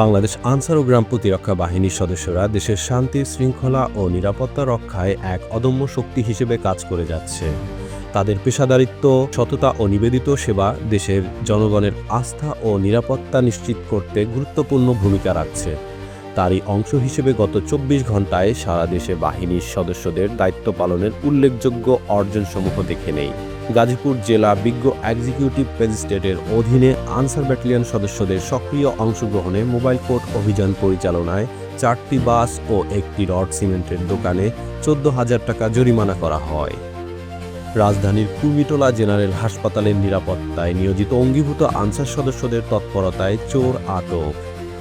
বাংলাদেশ আনসার ও গ্রাম প্রতিরক্ষা বাহিনীর সদস্যরা দেশের শান্তি, শৃঙ্খলা ও নিরাপত্তা রক্ষায় এক অদম্য শক্তি হিসেবে কাজ করে যাচ্ছে। তাদের পেশাদারিত্ব, সততা ও নিবেদিত সেবা দেশের জনগণের আস্থা ও নিরাপত্তা নিশ্চিত করতে গুরুত্বপূর্ণ ভূমিকা রাখছে। তারই অংশ হিসেবে গত চব্বিশ ঘন্টায় সারা দেশে বাহিনীর সদস্যদের দায়িত্ব পালনের উল্লেখযোগ্য অর্জনসমূহ দেখে নেই। গাজীপুর জেলা বিজ্ঞ এক্সিকিউটিভ ম্যাজিস্ট্রেটের অধীনে আনসার ব্যাটালিয়ন সদস্যদের সক্রিয় অংশগ্রহণে মোবাইল কোর্ট অভিযান পরিচালনায় চারটি বাস ও একটি রড সিমেন্টের দোকানে চোদ্দ হাজার টাকা জরিমানা করা হয়। রাজধানীর কুমিটোলা জেনারেল হাসপাতালের নিরাপত্তায় নিয়োজিত অঙ্গীভূত আনসার সদস্যদের তৎপরতায় চোর আটক।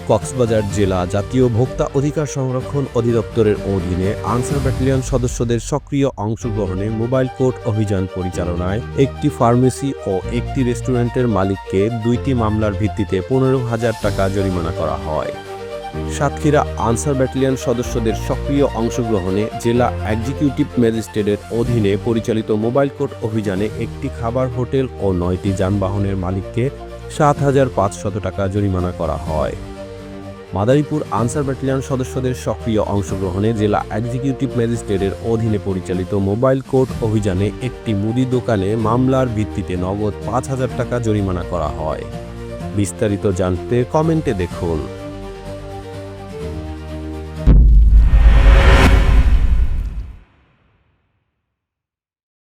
কক্সবাজার জেলা জাতীয় ভোক্তা অধিকার সংরক্ষণ অধিদপ্তরের অধীনে আনসার ব্যাটালিয়ন সদস্যদের সক্রিয় অংশগ্রহণে মোবাইল কোর্ট অভিযান পরিচালনায় একটি ফার্মেসি ও একটি রেস্টুরেন্টের মালিককে দুইটি মামলার ভিত্তিতে পনেরো হাজার টাকা জরিমানা করা হয়। সাতক্ষীরা আনসার ব্যাটালিয়ন সদস্যদের সক্রিয় অংশগ্রহণে জেলা এক্সিকিউটিভ ম্যাজিস্ট্রেটের অধীনে পরিচালিত মোবাইল কোর্ট অভিযানে একটি খাবার হোটেল ও নয়টি যানবাহনের মালিককে সাত হাজার পাঁচশত টাকা জরিমানা করা হয়। মাদারীপুর আনসার ব্যাটালিয়ন সদস্যদের সক্রিয় অংশগ্রহণে জেলা এক্সিকিউটিভ ম্যাজিস্ট্রেটের অধীনে পরিচালিত মোবাইল কোর্ট অভিযানে একটি মুদি দোকানে মামলার ভিত্তিতে নগদ পাঁচ হাজার টাকা জরিমানা করা হয়। বিস্তারিত জানতে কমেন্টে দেখুন।